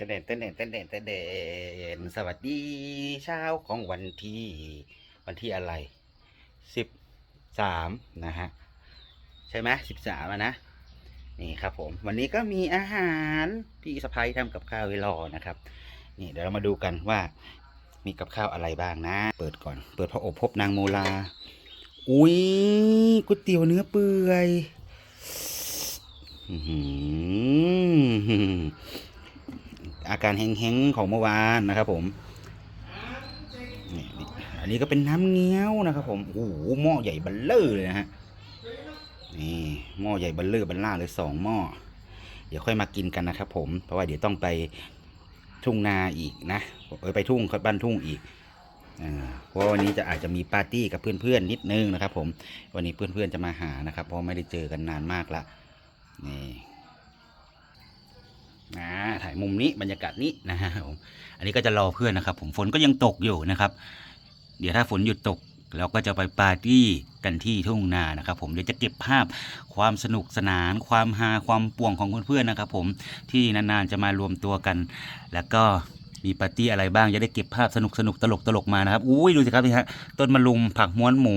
เต้นเต้นเต้นเต้นเต้นเต้นเต้นสวัสดีเช้าของวันที่วันที่อะไรสิบสามนะฮะใช่ไหมสิบสามนะนี่ครับผมวันนี้ก็มีอาหารพี่สะพ้ยทำกับข้าวไว้รอนะครับ นี่เดี๋ยวเรามาดูกันว่ามีกับข้าวอะไรบ้างนะ เปิดก่อน เปิดพระอบพบนางโมลา อุ้ยก๋วยเตี๋ยวเนื้อเปื่อย อาการแห้งๆของเมื่อวานนะครับผมนี่อันนี้ก็เป็นน้ำเงี้ยวนะครับ ผมโอ้โหหม้อใหญ่บัลเลอร์เลยนะฮะนี่หม้อใหญ่บัลเลอร์บัลล่าเลยสองหม้อเดี๋ยวค่อยมากินกันนะครับ ผมเพราะว่าเดี๋ยวต้องไปทุ่งนาอีกนะเออไปทุ่งบ้านทุ่งอีกเพราะวันนี้จะอาจจะมีปาร์ตี้กับเพื่อนๆนิดนึงนะครับ ผมวันนี้เพื่อนๆจะมาหานะครับ เพราะไม่ได้เจอกันนานมากละนี่ นะถ่ายมุมนี้บรรยากาศนี้นะฮะผมอันนี้ก็จะรอเพื่อนนะครับ ผมฝนก็ยังตกอยู่นะครับ เดี๋ยวถ้าฝนหยุดตกเราก็จะไปปาร์ตี้กันที่ทุ่งนานะครับ ผมเดี๋ยวจะเก็บภาพความสนุกสนาน ความฮาความป่วงของเพื่อนๆนะครับ ผมที่นานๆจะมารวมตัวกัน แล้วก็มีปาร์ตี้อะไรบ้างจะได้เก็บภาพสนุกสนุกตลกตลกมานะครับอุ้ยดูสิครับนี่ฮะต้นมะลุมผักม้วนหมู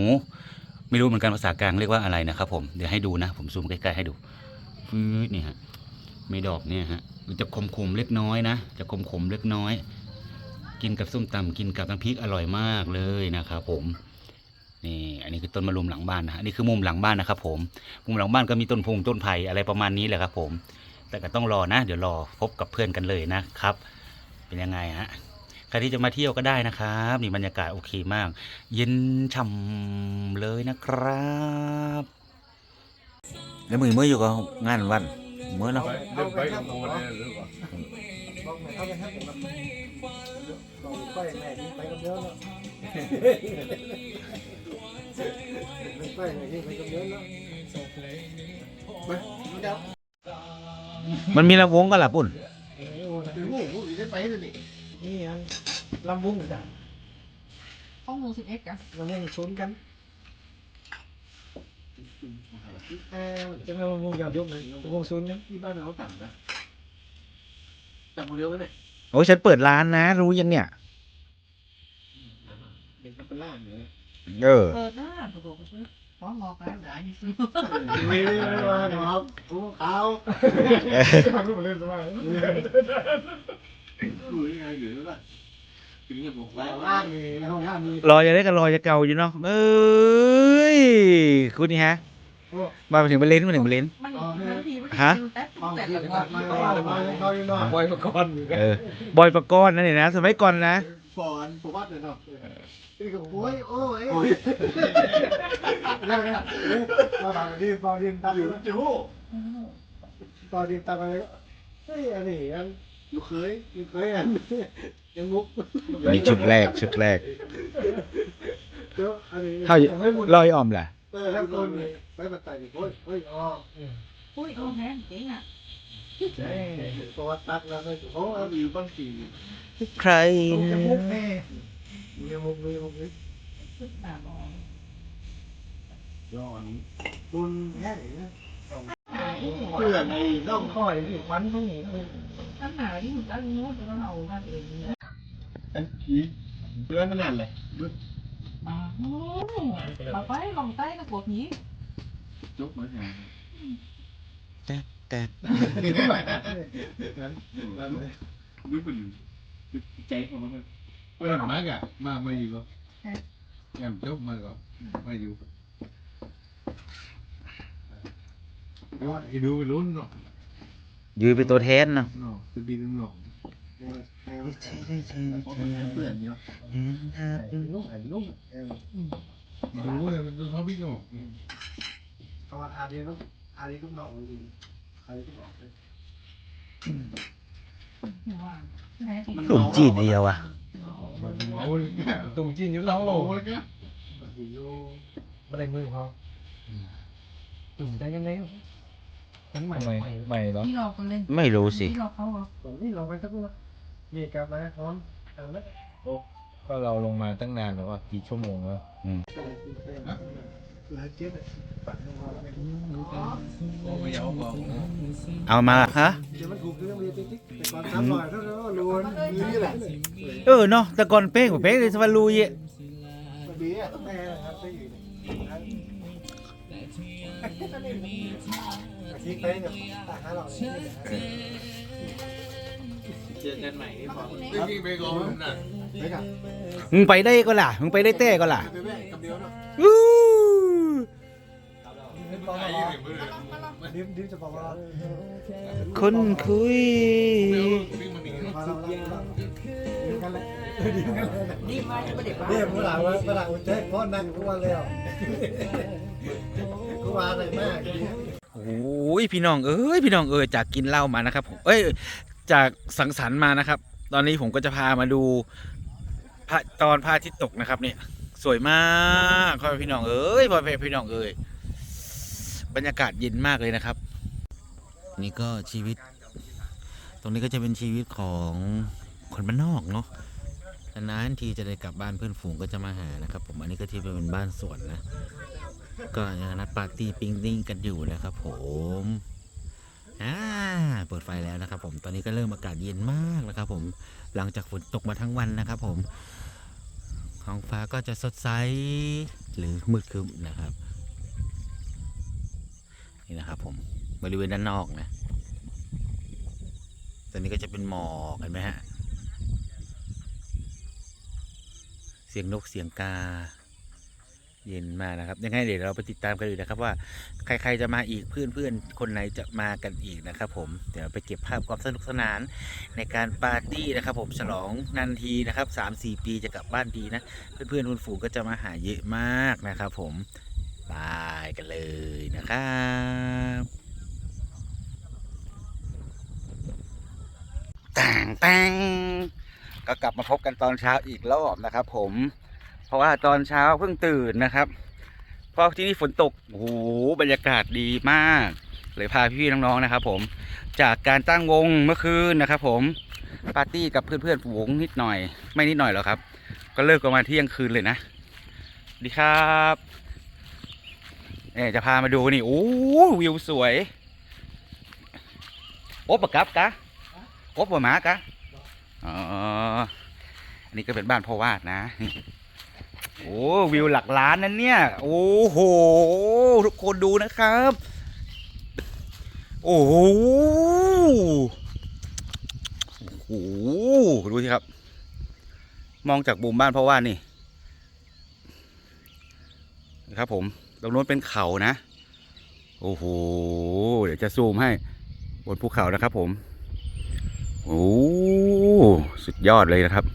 ไม่รู้เหมือนกันภาษากลางเรียกว่าอะไรนะครับ ผมเดี๋ยวให้ดูนะ ผมซูมใกล้ๆให้ดูฟืดนี่ฮะไม่ดอกเนี่ยฮะ มันจะขมๆเล็กน้อยนะ จะขมๆเล็กน้อย กินกับส้มตำกินกับน้ำพริกอร่อยมากเลยนะครับผมนี่อันนี้คือต้นมะลุมหลังบ้านนะอันนี่คือมุมหลังบ้านนะครับ ผมมุมหลังบ้านก็มีต้นพงต้นไผ่อะไรประมาณนี้แหละครับ ผม แต่ก็ต้องรอนะ เดี๋ยวรอพบกับเพื่อนกันเลยนะครับ เป็นยังไงฮะใครที่จะมาเที่ยวก็ได้นะครับนี่บรรยากาศโอเคมาก เย็นฉ่ำเลยนะครับ แล้วมือเมื่ออยู่กับงานวัน เมื่อเนาะเดินไปกับโมเนี่ยหรือเปล่าบอกหน่อยเอาไปครับผมบอกไปแม่นี่ไปกับเยอะแล้วไปแม่นี่ไปกับเยอะแล้วไปมันจะมันมีลำวงก็หลับปุ่นโอ้โหถึงหูจะไปเลยนี่อันลำวงจ้ะห้องหนึ่งสิบเอ็ดกันลำวงชนกัน เออจะไม่ลำวงยาวยกเลยลำวงชนกันที่บ้านเราต่ำนะต่ำหมดเดียวเลยโอ้ยฉันเปิดร้านนะ รู้ยังเนี่ยเป็นเป็นล่างเลยเออเปิดหน้าถูกถูกซื้อพร้อมมอกันหลายที่ซื้อไม่ได้มาครับผู้ขาวทำรูปเล่นสบาย ดูยังไงหรือว่าถึงจะบอกว่าล่า งมีห้องห้ามมีรอจะได้กันรอจะเก่าอยู่เนาะเอ้ยคุณนี่ฮะมาถึงบรรเลนมาถึงบรรเลนมันบางทีมันฮะแต่ห้องแต่ที่ละมาวันมามามามามาปล่อยมาก่อนเออบอยประกรณ์นั่นเองนะสมัยก่อนนะฝอนประวัติเลยเนาะนี่ก็โอ้ยโอ้ยนั่นนะมาบางทีตอนเรียนตามอยู่จูตอนเรียนตามอะไรเฮ้ยอันนี้อันลูกเคยลูกเคยอัน ยังงุกนี่ชุดแรกชุดแรกเดี๋ยวอันนี้เท่าลอยอ่อมแหละเออแล้วคนไปบัดไต่โอ้ยโอ้ยอ๋ออุ้ยโอ้แห้งเจ๋งอะใช่ประวัติตักแล้วก็โอ้ยอยู่บ้านกี่ใครจะมุกแน่มีมุกมีมุกนี่ขึ้นตามองย้อนคุณแค่ไหนนะเพื่อนไอ้ต้องคอยที่มันตรงนี้ตั้งหนาที่มันตั้งนู้นแล้วเรากันเอง เอันกี่เพื่อนนั่นแหละมามาไปลองใต้กับพวกนี้จุกมาแทนแต่แต่นี่เท่าไหร่นะนึกเป็นใจของมันเพื่อนมากอะมาไม่อยู่ก็แอมจุกมาก็ไม่อยู่ดูไปลุ้นเนาะยืนเป็นตัวแทนเนาะเนาะจะบินเนาะเพื่อนเนาะลูกไอ้ลูกดูเลยมันจะชอบพี่เนาะประวัติอาดีลูกอาดีลูก น้องจริงอาดีลูกน้องเลยว่าแม่ที่หลุมจีนเดียวอะเอาเลยตรงจีนอยู่แล้วโอ้เลยแกอยู่ไม่ได้มือเขาตุ่มได้ยังไงทั้งใหม่ใหม่ใหม่เหรอที่เราก็เล่นไม่รู้สิที่เราเขาตรงนี้เราไปสักวันมีกับนะพร้อมเอาละก็เราลงมาตั้งนานแล้วว่ากี่ชั่วโมงแล้วแล้วเจ็บปัดลงมาเป็นโอ้ไม่เอาบอกเอามาฮะเดี๋ยวมันถูกเรื่องเรียนติ๊กแต่ก่อนสามร้อยเท่านั้นนี่แหละเออเนาะแต่ก่อนเป้งกว่าเป้งเลยสวัสดีเยมันดีอะแม่ครับได้อยู่ที่ไปเนี่ยตาหาเราเนี่ย เจอกันใหม่ที่พอได้กินไปก่อนน่ะไปกับมึงไปได้ก็ล่ะ มึงไปได้เต้ก็ล่ะไปแม่กับเดียวเนาะอู้ดิมบอกไอ้ว่ายังไม่ได้ดิมดิมจะบอกว่าคนคุยไม่รู้นี่มันนี่พาเราดิมกันแหละดิมกันแหละนี่มาจะไม่ได้บ้าดิมเมื่อไหร่ว่าเมื่อไหร่อุ่นใจเพราะนั่งกูว่าแล้วกูว่าอะไรมากโอ้ยพี่น้องเอ้ยพี่น้องเอ้ยจากกินเหล้ามานะครับผมเอ้ย จากสังสรรค์มานะครับ ตอนนี้ผมก็จะพามาดูพระตอนพระอาทิตย์ตกนะครับ เนี่ย สวยมากพ่อพี่น้องเอ้ยพ่อพี่น้องเอ้ยบรรยากาศเย็นมากเลยนะครับ นี่ก็ชีวิต ตรงนี้ก็จะเป็นชีวิตของคนบ้านนอกเนาะนานๆทีจะได้กลับบ้านเพื่อนฝูงก็จะมาหานะครับ ผมอันนี้ก็ที่เป็นบ้านสวนนะ ก็นัดปาร์ตี้ปิ้งติ้งกันอยู่นะครับผม อ่าเปิดไฟแล้วนะครับ ผมตอนนี้ก็เริ่มอากาศเย็นมากนะครับ ผมหลังจากฝนตกมาทั้งวันนะครับ ผมท้องฟ้าก็จะสดใสหรือมืดครึ้มนะครับ นี่นะครับ ผมบริเวณด้านนอกนะตอนนี้ก็จะเป็นหมอกเห็นไหมฮะเสียงนกเสียงกา เย็นมากนะครับยังไงเดี๋ยวเราไปติดตามกันดูนะครับว่าใครๆจะมาอีกเพื่อนๆคนไหนจะมากันอีกนะครับ ผมเดี๋ยวไปเก็บภาพความสนุกสนานในการปาร์ตี้นะครับ ผมฉลองนันทีนะครับสามสี่ปีจะกลับบ้านทีนะเพื่อนๆคนฝูงก็จะมาหาเยอะมากนะครับ ผมไปกันเลยนะครับต่างแต่งก็กลับมาพบกันตอนเช้าอีกรอบนะครับ ผม ราะว่าตอนเช้าเพิ่งตื่นนะครับ เพราะที่นี่ฝนตกโอ้โหบรรยากาศดีมาก เลยพาพี่ๆน้องๆนะครับ ผม จากการตั้งวงเมื่อคืนนะครับ ผมปาร์ตี้กับเพื่อนๆฝูงนิดหน่อย ไม่นิดหน่อยหรอกครับ ก็เลิกประมาณเที่ยงคืนเลยนะดีครับเอ่จะพามาดูนี่โอ้วิวสวยโอ๊บปะกับกะโอ๊บปะหมากะอ๋ออันนี้ก็เป็นบ้านพ่อวาดนะ โอ้วิวหลักล้านนั่นเนี่ย โอ้โห ทุกคนดูนะครับ โอ้โหโอ้โหดูสิครับ มองจากบุมบ้านเพราะว่านี่นะครับผมตรงโน้นเป็นเขานะ โอ้โห เดี๋ยวจะซูมให้บนภูเขานะครับผม โอ้สุดยอดเลยนะครับ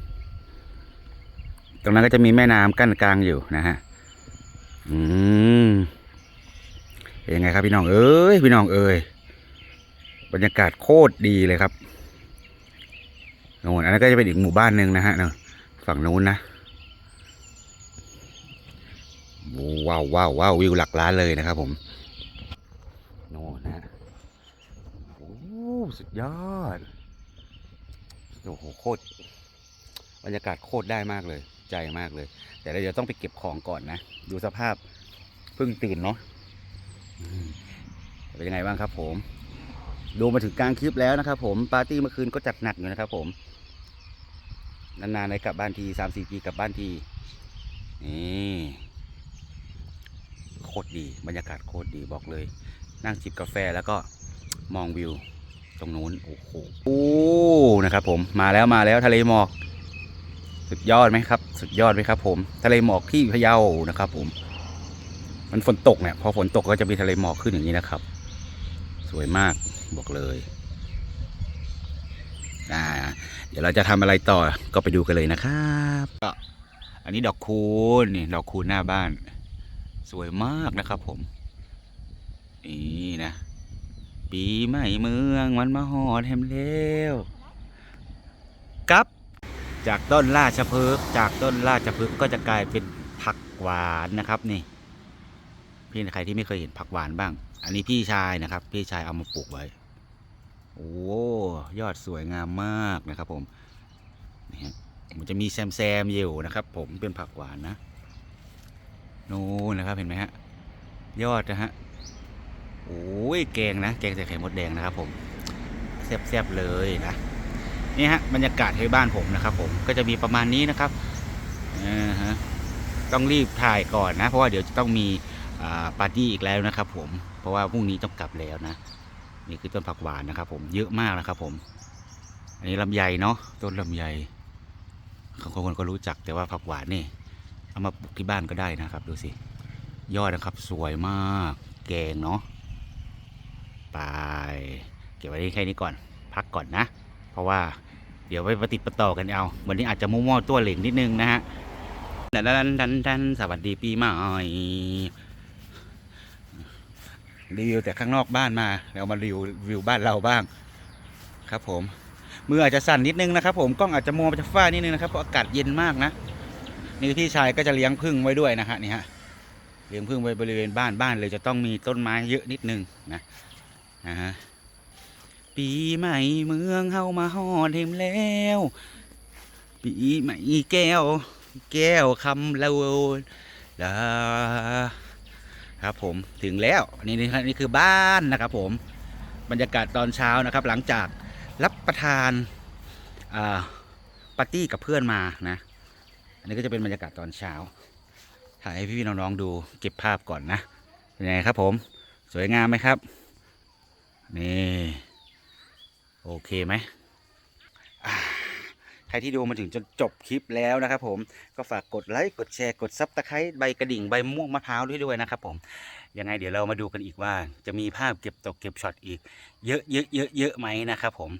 รงนั้นก็จะมีแม่น้ำกั้นกลางอยู่นะฮะอืมเป็นยังไงครับพี่น้องเอ้ยพี่น้องเอ้ยบรรยากาศโคตรดีเลยครับโน่นอันนั้นก็จะเป็นอีกหมู่บ้านหนึ่งนะฮะเนาะฝั่งนู้นนะว้าวว้าวว้าววิวหลักล้านเลยนะครับผมโน่นนะฮะโอ้สุดยอดโอ้โหโคตรบรรยากาศโคตรได้มากเลย ใจมากเลย แต่เราเดี๋ยวต้องไปเก็บของก่อนนะ ดูสภาพเพิ่งตื่นเนาะเป็นยังไงบ้างครับ ผม ดูมาถึงกลางคลิปแล้วนะครับ ผมปาร์ตี้เมื่อคืนก็จัดหนักอยู่นะครับ ผมนานๆในกลับบ้านทีสามสี่ปีกลับบ้านทีนี่โคตรดีบรรยากาศโคตรดีบอกเลย นั่งจิบกาแฟแล้วก็มองวิว ตรงนู้นโอ้โหนะครับ ผมมาแล้วมาแล้วทะเลหมอก สุดยอดไหมครับ สุดยอดไหมครับผมทะเลหมอกที่พะเยานะครับผม มันฝนตกเนี่ยพอฝนตกก็จะมีทะเลหมอกขึ้นอย่างนี้นะครับ สวยมากบอกเลยอ่าเดี๋ยวเราจะทำอะไรต่อก็ไปดูกันเลยนะครับก็อันนี้ดอกคูณนี่ดอกคูณหน้าบ้าน สวยมากนะครับผมนี่นะ ปีใหม่เมืองมันมาหอดแฮมเร็ว จากต้นราชพฤกษ์จากต้นราชพฤกษ์ก็จะกลายเป็นผักหวานนะครับนี่ พี่ใครที่ไม่เคยเห็นผักหวานบ้าง อันนี้พี่ชายนะครับ พี่ชายเอามาปลูกไว้ โอ้ยอดสวยงามมากนะครับผมนี่ฮะมันจะมีแซมแซมๆอยู่นะครับ ผมเป็นผักหวานนะนู่นนะครับเห็นไหมฮะยอดนะฮะโอ้ยแกงนะแกงใส่ไข่มดแดงนะครับผมแซ่บๆเลยนะ นี่ฮะบรรยากาศที่บ้านผมนะครับ ผมก็จะมีประมาณนี้นะครับต้องรีบถ่ายก่อนนะ เพราะว่าเดี๋ยวจะต้องมีปาร์ตี้อีกแล้วนะครับ ผมเพราะว่าพรุ่งนี้ต้องกลับแล้วนะ นี่คือต้นผักหวานนะครับ ผมเยอะมากนะครับ ผม อันนี้ลำไยเนาะต้นลำไยเขาคนก็รู้จักแต่ว่าผักหวานนี่เอามาปลูกที่บ้านก็ได้นะครับ ดูสิยอดนะครับ สวยมาก แกงเนาะไป เก็บไว้แค่นี้ก่อน พักก่อนนะ ราะว่าเดี๋ยวไปปฏิดปต่อกันเอาวันนี้อาจจะมั่วๆตัวเหล่งนิดนึงนะฮะดันดันดันดันสวัสดีปีใหม่รีวิวแต่ข้างนอกบ้านมาเรามารีวิววิวบ้านเราบ้าง ครับผมมืออาจจะสั่นนิดนึงนะครับ ผมกล้องอาจจะมัวจะฟ้านิดนึงนะครับเพราะอากาศเย็นมากนะนี่พี่ชายก็จะเลี้ยงพึ่งไว้ด้วยนะฮะนี่ฮะเลี้ยงพึ่งไว้บริเวณบ้านบ้านเลยจะต้องมีต้นไม้เยอะนิดนึงนะนะฮะ ปีใหม่เมืองเฮามาฮอดเทมแล้ว ปีใหม่แก้ว แก้วคำเราลาครับผมถึงแล้วนี่นี่นี่คือบ้านนะครับผมบรรยากาศตอนเช้านะครับ หลังจากรับประทานอ่าปาร์ตี้กับเพื่อนมานะ อันนี้ก็จะเป็นบรรยากาศตอนเช้า ถ่ายให้พี่ๆน้องๆดูเก็บภาพก่อนนะเป็นไงครับผม สวยงามไหมครับ นี่ โอเคไหมใครที่ดูมาถึงจนจบคลิปแล้วนะครับผมก็ฝากกดไลค์กดแชร์กดซับตะไคร้ใบกระดิ่งใบม่วงมะพร้าวด้วยด้วยนะครับผมยังไงเดี๋ยวเรามาดูกันอีกว่า จะมีภาพเก็บตกเก็บช็อตอีก เยอะเยอะเยอะเยอะไหมนะครับผม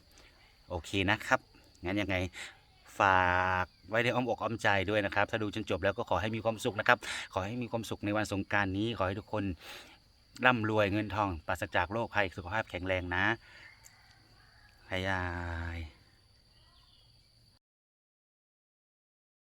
โอเคนะครับงั้นยังไงฝากไว้ในอ้อมอกอ้อมใจด้วยนะครับ ถ้าดูจนจบแล้วก็ขอให้มีความสุขนะครับ ขอให้มีความสุขในวันสงกรารนี้ ขอให้ทุกคนร่ำรวยเงินทองปราศจากโรคภัยสุขภาพแข็งแรงนะ พยาย